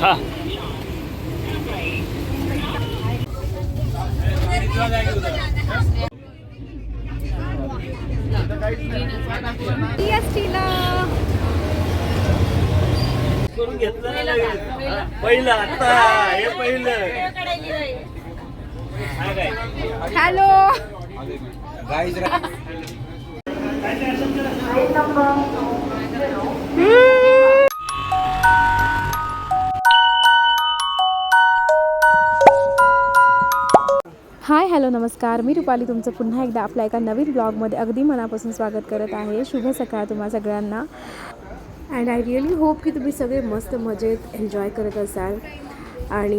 हा. करून घेतलं. पहिलं आता हे पहिलं. हॅलो. हाय हॅलो नमस्कार. मी रुपाली तुमचं पुन्हा एकदा आपल्या एका नवीन ब्लॉगमध्ये अगदी मनापासून स्वागत करत आहे. शुभ सकाळ तुम्हा सगळ्यांना. अँड आय रिअली होप की तुम्ही सगळे मस्त मजेत एन्जॉय करत असाल. आणि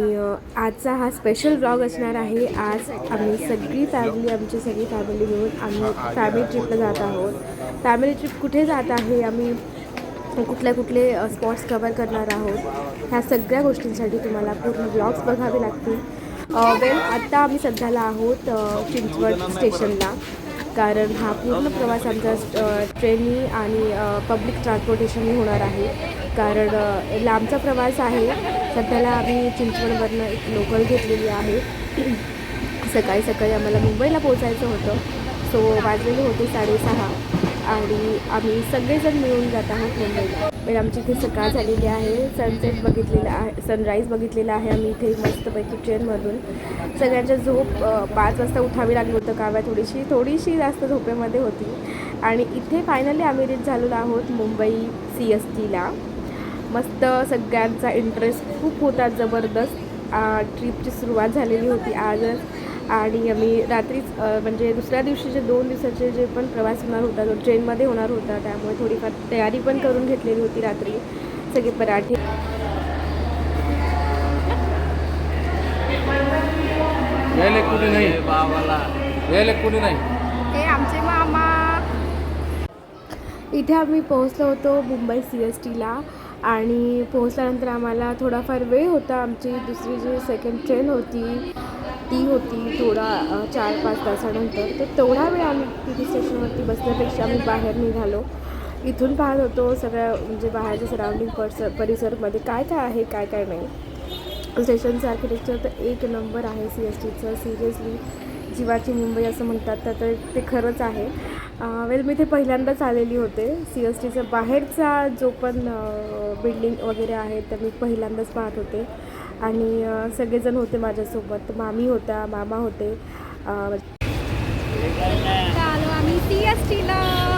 आजचा हा स्पेशल ब्लॉग असणार आहे. आज आम्ही सगळी फॅमिली आमची सगळी फॅमिली मिळून आम्ही फॅमिली ट्रिपला जात आहोत. फॅमिली ट्रिप कुठे जात आहे आम्ही कुठले कुठले स्पॉट्स कवर करणार आहोत ह्या सगळ्या गोष्टींसाठी तुम्हाला पूर्ण ब्लॉग्स बघावे लागतील. वेल आत्ता आम्ही सध्याला आहोत चिंचवड स्टेशनला. कारण हा पूर्ण प्रवास आमचा ट्रेननी आणि पब्लिक ट्रान्सपोर्टेशननी होणार आहे. कारण लांबचा प्रवास आहे. सध्याला आम्ही चिंचवडवरनं एक लोकल घेतलेली आहे. सकाळी सकाळी आम्हाला मुंबईला पोचायचं होतं. सो वाजलेले होते साडेसहा आणि आम्ही सगळेजण मिळून जात आहोत मुंबईला. पण आमची इथे सकाळ झालेली आहे. सनसेट बघितलेला आहे सनराईज बघितलेला आहे आम्ही इथे मस्तपैकी ट्रेनमधून सगळ्यांच्या झोप पाच वाजता उठावी लागली होतं काव्या थोडीशी थोडीशी जास्त झोपेमध्ये होती. आणि इथे फायनली आम्ही रीच झालेलो आहोत मुंबई सी एस टीला मस्त सगळ्यांचा इंटरेस्ट खूप होता जबरदस्त. ट्रिपची सुरुवात झालेली होती आजच. आणि आम्ही रात्रीच म्हणजे दुसऱ्या दिवशीचे दोन दिवसाचे जे पण प्रवास होणार होता तो ट्रेनमध्ये होणार होता. त्यामुळे थोडीफार तयारी पण करून घेतलेली होती रात्री. सगळे पराठे. यायला कुणी नाही? बाबाला यायला कुणी नाही? हे आमचे मामा. इथे आम्ही पोहोचलो होतो मुंबई सी एस टीला आणि पोहोचल्यानंतर आम्हाला थोडाफार वेळ होता. आमची दुसरी जी सेकंड ट्रेन होती ती होती थोडा चार पाच तासानंतर. तर तेवढा वेळ आम्ही तिथे स्टेशनवरती बसण्यापेक्षा आम्ही बाहेर निघालो. इथून पाहत होतो सगळ्या म्हणजे बाहेरच्या सराउंडिंग परिसर परिसरमध्ये काय काय आहे काय काय नाही. स्टेशनचं आर्किटेक्चर तर एक नंबर आहे सी एस टीचं सिरियसली जीवाची मुंबई असं म्हणतात तर ते खरंच आहे. वेल मी ते पहिल्यांदाच आलेली होते. सी एस टीचा बाहेरचा जो पण बिल्डिंग वगैरे आहे तर मी पहिल्यांदाच पाहत होते. आणि सगळेजण होते माझ्यासोबत. मामी होत्या मामा होते. आलो आम्ही सी एस टीला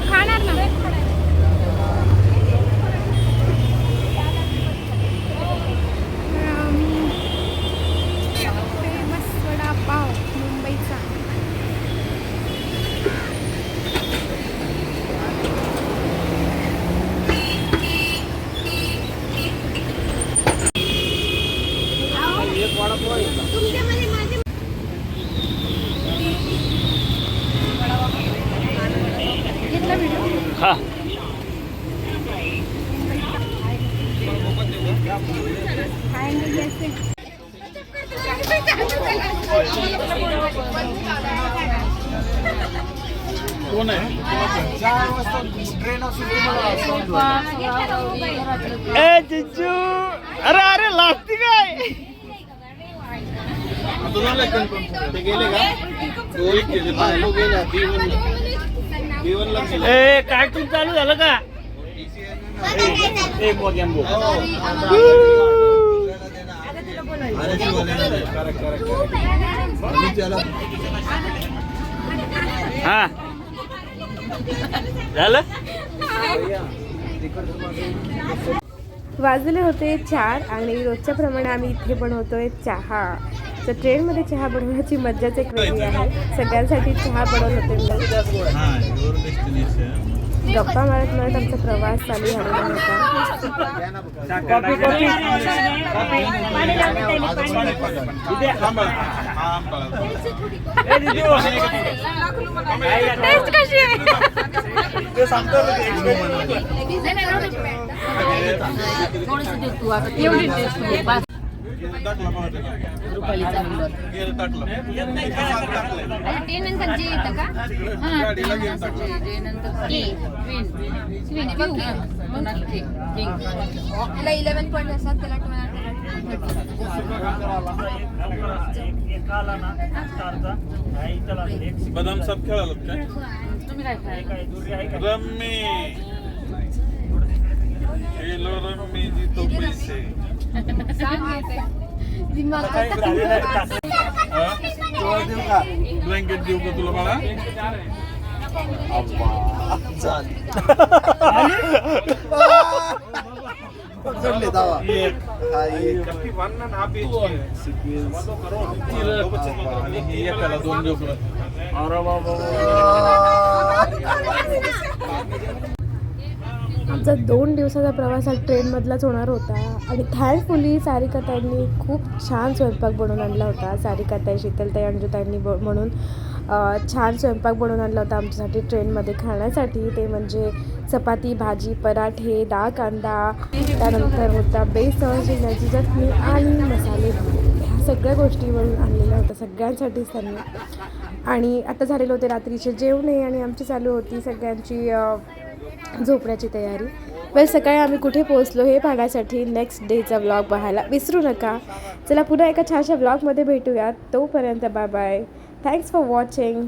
खाणार ना? हा. कोण आहे? ए चिंचू अरे अरे लागती काय? आता झालंय कन्फर्म ते गेले का? तो एक गेले बायको गेला B1 B1 ला गेले ए कार्टून चालू झालं का? ए हा. झालं? वाजले होते चार आणि रोजच्या प्रमाणे आम्ही इथे बनवतोय चहा. तर ट्रेनमध्ये चहा बनवण्याची मज्जाच एक वेगळी आहे. सगळ्यांसाठी चहा बनवत होते गप्पा मारत मारत आमचा प्रवास चालू झालेला होता. कॉफी कॉफी ए, दीदी, हो. काय करते? ते सांगतो ना ते experiment. टी नंतर जे येतं का हा टी नंतर जे नंतर टी क्वीन क्वीन मग किंग त्याला इलेवन पॉईंट असतात त्याला एक आला ना स्टारचा हा, इथं लागेल. एक बदाम साप खेळालात काय तुम्ही काय खाय काय दुरी आहे का? रम्मी खेलो रम्मी जितो पैसे सांग येते दिमाग काय झालेलं आहे का? ब्लँकेट देऊ का तुला मला एकाला दोन देऊ का? अरे बाबा आमचा दोन दिवसाचा प्रवास हा ट्रेनमधलाच होणार होता. आणि थँकफुली सारिकाताईंनी खूप छान स्वयंपाक बनवून आणला होता. सारिकाताई शीतलताई अंजुताईंनी ब म्हणून छान स्वयंपाक बनवून आणला होता आमच्यासाठी ट्रेनमध्ये खाण्यासाठी. ते म्हणजे चपाती भाजी पराठे डाळ कांदा त्यानंतर होता बेसन शिजण्याची चटणी आणि मसाले. ह्या सगळ्या गोष्टी बनवून आणलेल्या होत्या सगळ्यांसाठीच त्यांनी. आणि आता झालेलं होते रात्रीचे जेवणे आणि आमची चालू होती सगळ्यांची झोपण्याची तयारी. वेल सकाळी आम्ही कुठे पोहोचलो हे पाहण्यासाठी नेक्स्ट डेचा व्लॉग पाहायला विसरू नका. चला पुन्हा एका छानशा व्लॉगमध्ये भेटूयात. तोपर्यंत bye bye thanks for watching